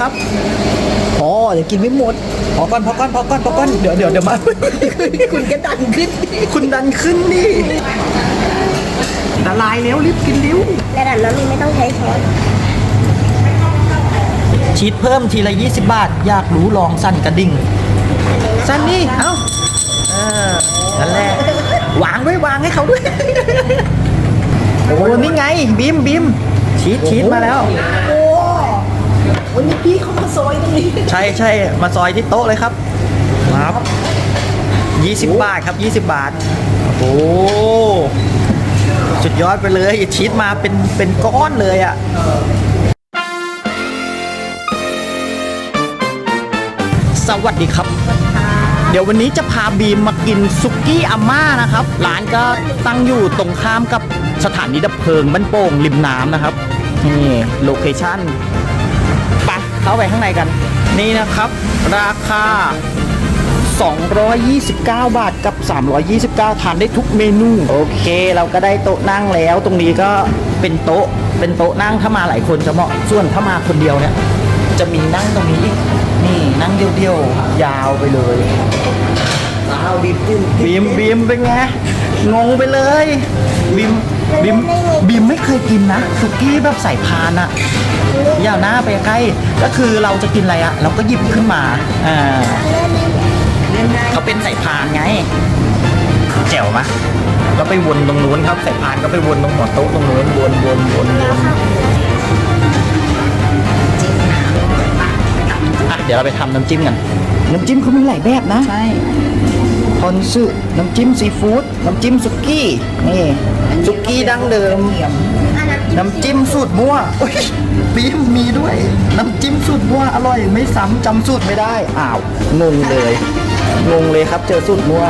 ครับพอเดี๋ยวกินไม่หมดพอก่อนพอก่อนพอก่อนพอก่อนเดี๋ยวเดี๋ยวเดี๋ยวมา คุณก็ดันขึ้น คุณดันขึ้นนี่ละลายแล้วรีบกินเร็วระดับนั้นไม่ต้องใช้ช้อนชีสเพิ่มทีละ 20 บาท อยากรู้ลองสั่นกระดิ่ง สั่นนี่ เอ้าเออนั่นแหละวางด้วยวางให้เขาด้วย โอ้โหนี่ไงบีมบีมชีสชีสมาแล้วโอ้ วันนี้พี่เขามาซอยตรงนี้ใช่ใช่มาซอยที่โต๊ะเลยครับครับ20บาทครับ20บาท โอ้โหสุดยอดไปเลยชีสมาเป็นเป็นก้อนเลยอะ่ะสวัสดีครับ เดี๋ยววันนี้จะพาบีมมากินซุกี้อาม่านะครับ ร้านก็ตั้งอยู่ตรงข้ามกับสถานีดับเพลิงบ้านโป่งริมน้ำนะครับ นี่โลเคชั่นไป เข้าไปข้างในกัน นี่นะครับ ราคา 229 บาทกับ 329 ทานได้ทุกเมนู โอเค เราก็ได้โต๊ะนั่งแล้ว ตรงนี้ก็เป็นโต๊ะ เป็นโต๊ะนั่งถ้ามาหลายคนจะเหมาะ ส่วนถ้ามาคนเดียวเนี่ย จะมีนั่งตรงนี้อีก นี่นั่งเดียวๆ ยาวไปเลยเอาบีมบีมบีมเป็นไง งงไปเลยบีม บีมบีมไม่เคยกินนะสุกี้แบบใส่พานอะอย่าหน้าไปใกล้ก็คือเราจะกินอะไรอะเราก็หยิบขึ้นมาอ่าเขาเป็นสายพานไงแจ๋วมะก็ไปวนตรงนู้นครับสายพานก็ไปวนตรงหัวโต๊ะตรงนู้นวนวนวนวนอะเดี๋ยวเราไปทำน้ำจิ้มกันน้ำจิ้มเขามีหลายแบบนะใช่ คอนซึน้ำจิ้มซีฟู้ดน้ำจิ้มสุกี้นี่สุกี้ดั้งเดิมน้ำจิ้มสูตรมั่วโอ้ยบีมมีด้วย น้ำจิ้มสูตรมั่วอร่อยไม่ซ้ำจำสูตรไม่ได้ อ้าว งงเลย งงเลยครับเจอสูตรมั่ว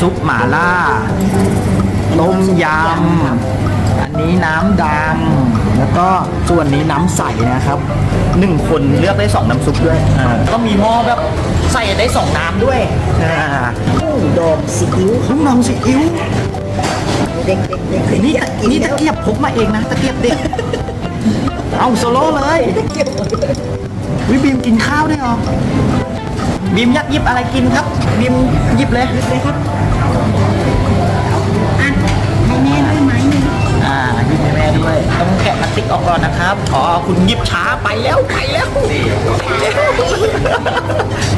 ซุปหม่าล่า ต้มยำ อันนี้น้ำดำ แล้วก็ส่วนนี้น้ำใสนะครับหนึ่งคนเลือกได้สองน้ำซุปด้วยอ่าก็มีหม้อแบบใส่ได้สองน้ำด้วยอ่ากุ้งดองซีอิ๊วลูกน้องซีอิ๊วเด็กๆเด็กๆนี่อยากกินนี่แล้ตะวเกียบพกมาเองนะตะเกียบเด็ก เอาโซโล่เลย วิบีมกินข้าวได้วยเหรอ บีมยากยิบอะไรกินครับ บีมยิบเลยเลยครับอะให้แม่ด้วยไหมนึ่อ่ายิบให้แม่ด้วยต้องแกะพลาสติกออกก่อนนะครับอ๋อคุณยิบช้าไปแล้วไปแล้ว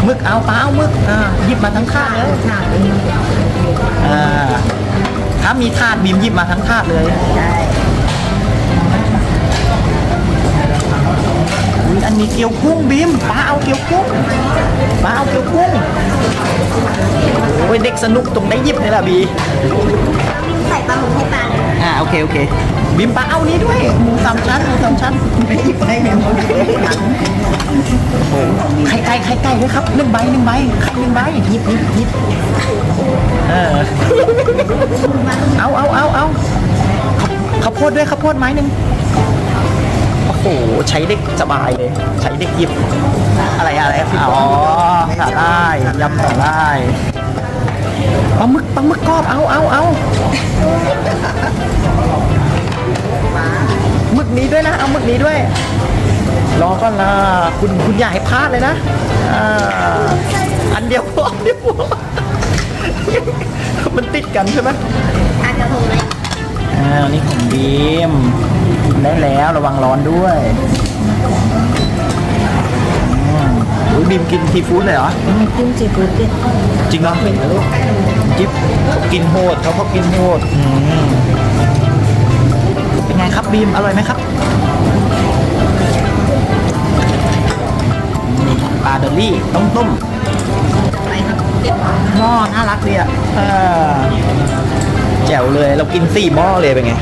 มึกเอาเปล่ามึกอ่ายิบมาทั้งถาดเลยถาดนี้อ่าถ้ามีถาดบีมยิบมาทั้งถาดเลยใช่ ยอันนี้เกี๊ยวกุ้งบีมป้าเอาเกี๊ยวกุ้งป้าเอาเกี๊ยวกุ้งโอ้ยเด็กสนุกตรงได้หยิบนี่แหละบีใส่ปลาหมึกให้ปลาเลยอ่าโอเคโอเคบีมป้าเอานี้ด้วยหมูสามชั้นหมูสามชั้นไม่หยิบให้แม่หมดไข่ไก่ไข่ไก่ด้วยครับหนึ่งใบหนึ่งใบไข่หนึ่งใบหยิบหยิบหยิบเออเอาเอาเอาเอาข้าวโพดด้วยข้าวโพดไม้หนึ่งโอ้โหใช้เด็กสบายเลย ใช้เด็กหยิบอะไรอะไรอ๋อสาล่ายยำสาล่ายปลาหมึกปลาหมึกกรอบเอาเอาเอาหมึกนี้ด้วยนะ เอาหมึกนี้ด้วย รอก่อนนะคุณคุณอย่าให้พลาดเลยนะอ่าอันเดียวพออันเดียวพอมันติดกันใช่ไหมทานกระทงไหม อ่านี่ของบีมกินได้แล้วระวังร้อนด้วยอืมอุ๊ยบีมกินทีฟู้ดเลยเหรอจิ้มซีฟู้ดดิจริงเหรอเป็นลูกจิ๊บเขากินโหดเขาเขากินโหดอืมเป็นไงครับบีมอร่อยไหมครับนี่ปลาเดอรี่ต้มต้มไปครับหม้อน่ารักดีอะเออ แจ๋วเลย เรากินสี่หม้อเลยเป็นไง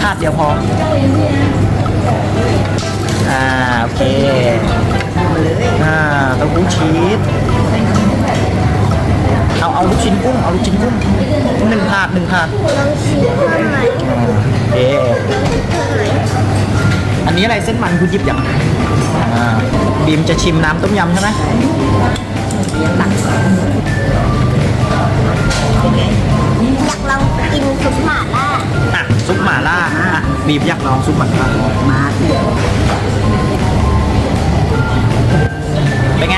ถาดเดียวพอ อ่า โอเค อ่าเต้าหู้ชีสเอา เอาลูกชิ้นกุ้ง เอาลูกชิ้นกุ้งหนึ่งถาดหนึ่งถาดลองชิมเพิ่มไหมโอเคอันอันนี้อะไรเส้นมันคุณหยิบอย่างอ่าบีมจะชิมน้ำต้มยำใช่ไหม มอยากลองซุปหม่าล่ามาเป็นไง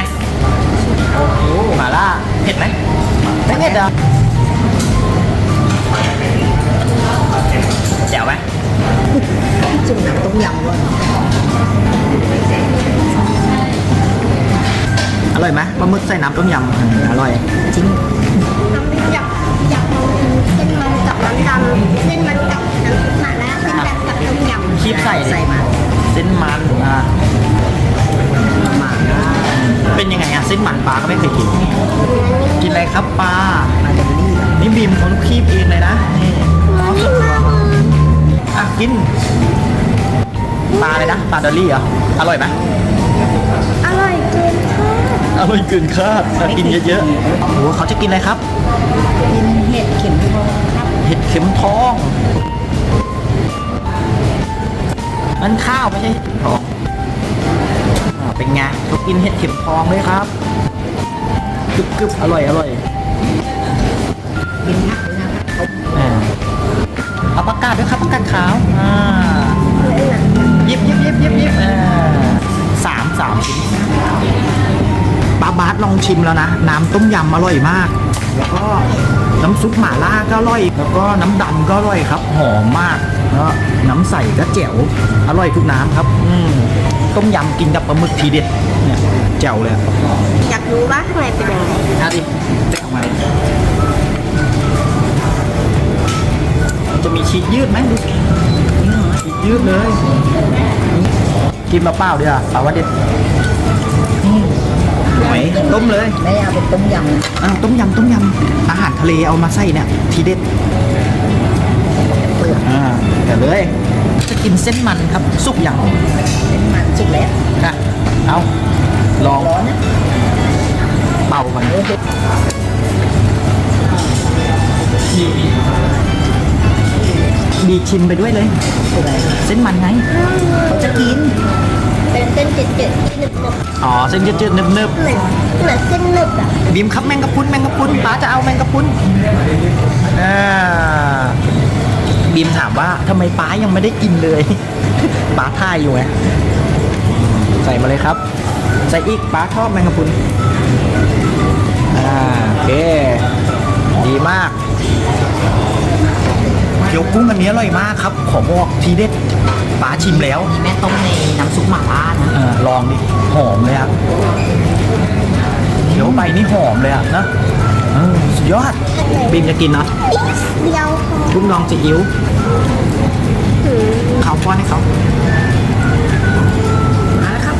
โอ้โหหม่าล่าเผ็ดไหมไม่เผ็ดเหรอแจ๋วไหมจุ่มน้ำต้มยำด้ว่ะอร่อยไหมปลาหมึกใส่น้ำต้มยำอร่อย จริงน้ำอยากอยากลองกินเส้นมันกับน้ำดำเส้นมันกับน้ำซุปหมาล่า เส้นดำกับต้มยำคีบใส่ใส่มาเส้นมันอะมาล่าเป็นยังไงอะเส้นมันปลาก็ไม่เคยกิน กินอะไรครับปลามาเดลี่นี่บีมเขาคีบเองเลยนะนี่อะกินปลาเลยนะปลาดอลลี่เหรออร่อยไหมอร่อยเกินคาดอร่อยเกินคาดอะกินเยอะๆโอ้โหเขาจะกินอะไรครับกินเห็ดเข็มทองครับเห็ดเข็มทอง นั่นข้าวไม่ใช่เห็ดเข็มทองอ่าเป็นไงเขากินเห็ดเข็มทองเลยครับกรึบกึบอร่อยอร่อยกินผักด้วยนะครับอ่าเอาประกาศด้วยครับประกาศขาวอ่าหยิบหยิบหยิบหยิบยิบอ่าสามสามชิ้นปลาบาสลองชิมแล้วนะ น้ำต้มยำอร่อยมาก แล้วก็น้ำซุปหม่าล่าก็อร่อย แล้วก็น้ำดำก็อร่อยครับ หอมมาก แล้วน้ำใสก็แจ๋วอร่อยทุกน้ำครับอืมต้มยำกินกับปลาหมึกทีเด็ดเนี่ยแจ๋วเลยอะอยากรู้ว่าข้างในเป็นยังไงเอาดิเจ๊ออกมาเลยมันจะมีชีสยืดไหมดูชีสยืดเลยกินมาเปล่าๆดีอะปลาว่าเด็ดอืมหอยต้มเลยแม่เอาเป็นต้มยำอ่าต้มยำต้มยำอาหารทะเลเอามาใส่เนี่ย ทีเด็ดเปลือกอ่า แต่เลยจะกินเส้นมันครับ สุกอย่างเป็นมันสุกแล้วค่ะเอาลองร้อนนะเป่ามันดีชิมไปด้วยเลยเป็นไรเส้นมันไงเขาจะกินเป็นเส้นเจ็ดๆที่หนึบหนึบอ๋อเส้นจืดๆเนิบเหมือนเหมือนเส้นหนึบอะๆบีมครับแมงกะพรุนแมงกะพรุนป้าจะเอาแมงกะพรุนอ่า บีมถามว่าทำไมป้ายังไม่ได้กินเลย ป้าท่ายอยู่ไงใส่มาเลยครับ ใส่อีกป้าชอบแมงกะพรุนอ่าโอเค ดีมากเกี๊ยวกุ้งอันนี้อร่อยมากครับ ขอบอกทีเด็ดป้าชิมแล้วนี่แม่ต้มในน้ำซุปหม่าล่านะเออลองดิ หอมเลยครับเคี้ยวไปนี่หอมเลยอะนะเออสุด ยอดบีมจะกินเนาะเดียวพอลูกน้องซีอิ๊วเขาป้อนให้เขามาแล้วครับ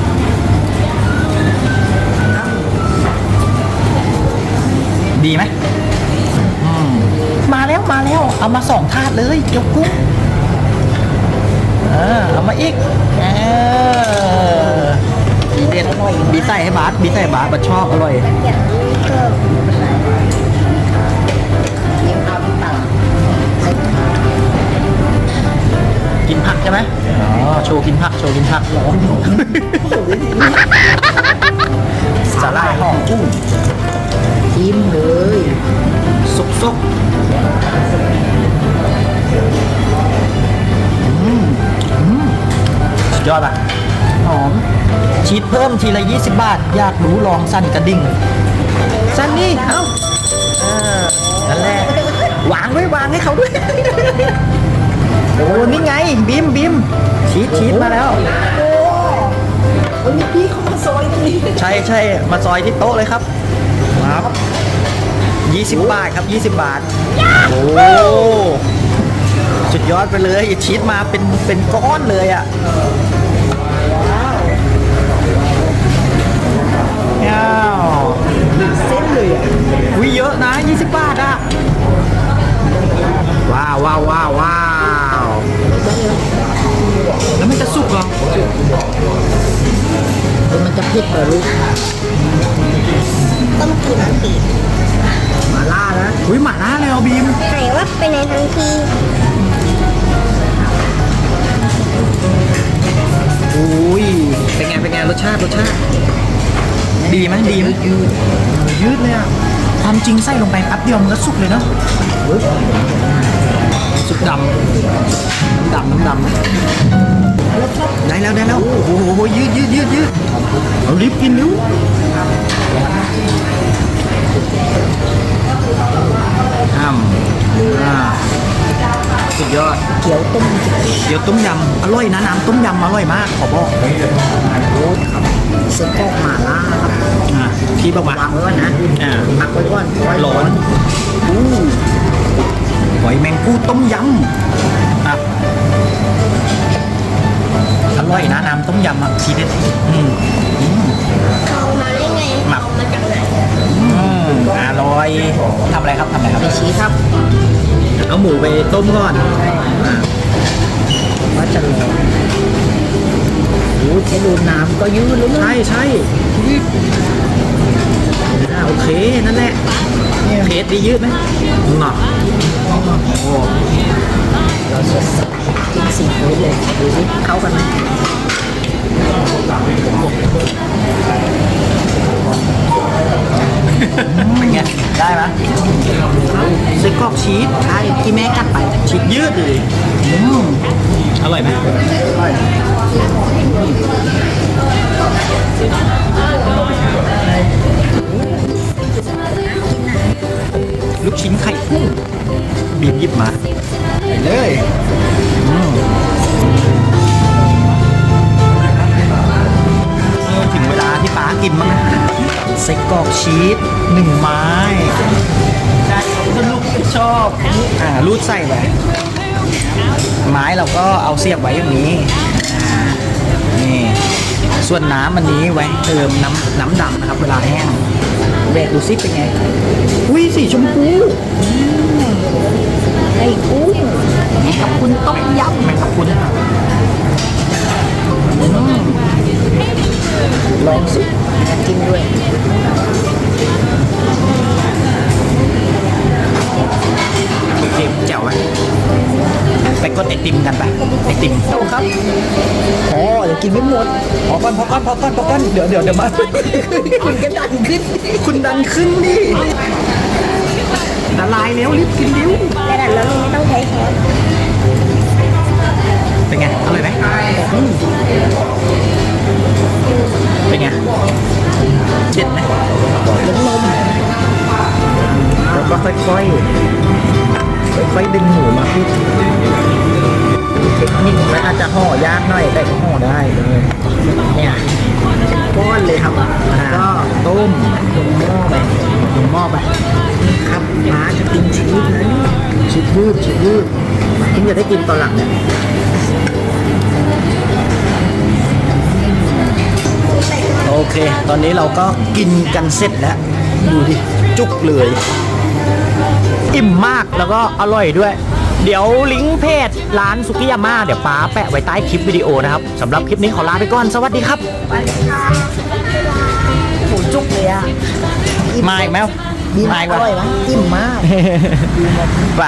ดีไหมอืมมาแล้วมาแล้ว เอามาสองถาดเลยเกี๊ยวกุ้งเออเอามาอีกเออดีเด็ดบีใส่ให้บาสบีใส่ให้บาสบาสชอบอร่อย กินผักใช่ไหมอ๋อ โชว์กินผัก โชว์กินผักร้อนสาหร่ายห่อกุ้งจิ้มเลยซุกซุกอืมอืมสุดยอดอะ หอม ชีสเพิ่มทีละ 20 บาท อยากรู้ลองสั่นกระดิ่ง สั่นนี่ เอ้าเออนั่นแหละ วางไว้วางให้เขาด้วย โอ้นี่ไงบิมบิมชีสชีสมาแล้ววันนี้พี่เขามาซอยตรงนี้ใช่ใช่มาซอยที่โต๊ะเลยครับครับ 20 บาทครับ 20 บาท โอ้สุดยอดไปเลยชีสมาเป็นเป็นก้อนเลยอะว้าวเส้นเลยอะวิเยอะนะ 20 บาทอะ ว้าวว้าวว้าวว้าว แล้วมันจะสุกเหรอเดี๋ยวมันจะเผ็ดเหรอลูกต้มกินทันทีหม่าล่านะอุ้ยหมาล่าเลยเหรอบีมหายว่าไปในทันทีรสชาติรสชาติ ดีไหมดีไหมยืดยืดเลยอะความจริงใส่ลงไปแป๊บเดียวมันก็สุกเลยเนาะ สุกดำน้ำดำน้ำดำได้แล้วได้แล้ว โอ้โหโอ้โหยืดยืดยืดยืดเอารีบกินเร็วอ้ำอ่าสุดยอดเกี๊ยวต้มเดี๋ยวต้มยำอร่อยนะน้ำต้มยำอร่อยมากขอบอกโอ้ครับเส้นกรอกหม่าล่าครับอ่าพี่บอกมาวางไว้ก่อนนะอ่าพักไว้ก่อนไว้ร้อนอู้ห อยแมงผู้ต้มยำอะอร่อยนะน้ำต้มยำอะทีเด็ดอืมอืมเอามาได้ไงหมักเอามาจากไหนอืมอร่อยทำอะไรครับทำอะไรครับไปชี้ครับ เอาหมูไปต้มก่อนอ่าว่าจะรอโอ้แค่ดูน้ำก็ยืดแล้วนะใช่ใช่อ่าโอเค นั่นแหละ เพจดียืดไหมหนักโอ้เราสดกินซีฟู้ดเลยดูสิเข้ากันไหมเป็นไง ได้ไหมไส้กรอกชีสใช่ที่แม่กัดไปชีสยืดเลยอืมอร่อยไหมลู รอกชีสหนึ่งไม้ได้ครับสนุกชอบอ่ารูดใส่ไปไม้เราก็เอาเสียบไว้อย่างนี้อ่านี่ส่วนน้ำอันนี้ไว้เติมน้ำน้ำดำนะครับ เวลาแห้งแบกดูซิเป็นไง อุ้ยสีชมพูไอ้กุ้งแม่กับคุณต้มยำแมงกะพรุนอืม ลองสิอยากกินด้วยโอเคแจ๋วไหมไปกดไอติมกันไปไอติมโอ้ครับอ๋อเดี๋ยวกินไม่หมดพอก่อนพอก่อนพอก่อนพอก่อนเดี๋ยวเดี๋ยวเดี๋ยวมา คุณก็ดันขึ้น คุณดันขึ้นดิละลายแล้วรีบกินเร็วแต่ดันแล้วมันไม่ต้องใช้ช้อนเป็นไงอร่อยไหม เป็นไงเด็ดไหมน้ำนมแล้วก็ค่อยๆค่อยๆดึงหมูมาพี่เทคนิคมันอาจจะห่อยากหน่อยแต่ก็ห่อได้เลยเนี่ยก้อนเลยครับแล้วก็ต้มลงหม้อไปลงหม้อไปครับม้าจะกินชีสนะนี่ชิดยืดชิดยืดทิ้งจะได้กินตอนหลังเนี่ย ตอนนี้เราก็กินกันเสร็จแล้วดูดิ จุกเลย อิ่มมากแล้วก็อร่อยด้วย เดี๋ยวลิงก์เพจร้านสุกิยาม่าเดี๋ยวป้าแปะไว้ใต้คลิปวิดีโอนะครับสำหรับคลิปนี้ขอลาไปก่อน สวัสดีครับโหจุกเลยอะมาอีกไหมดีมามาอีกกอวะร่อยไหมอิ่มมาก ไป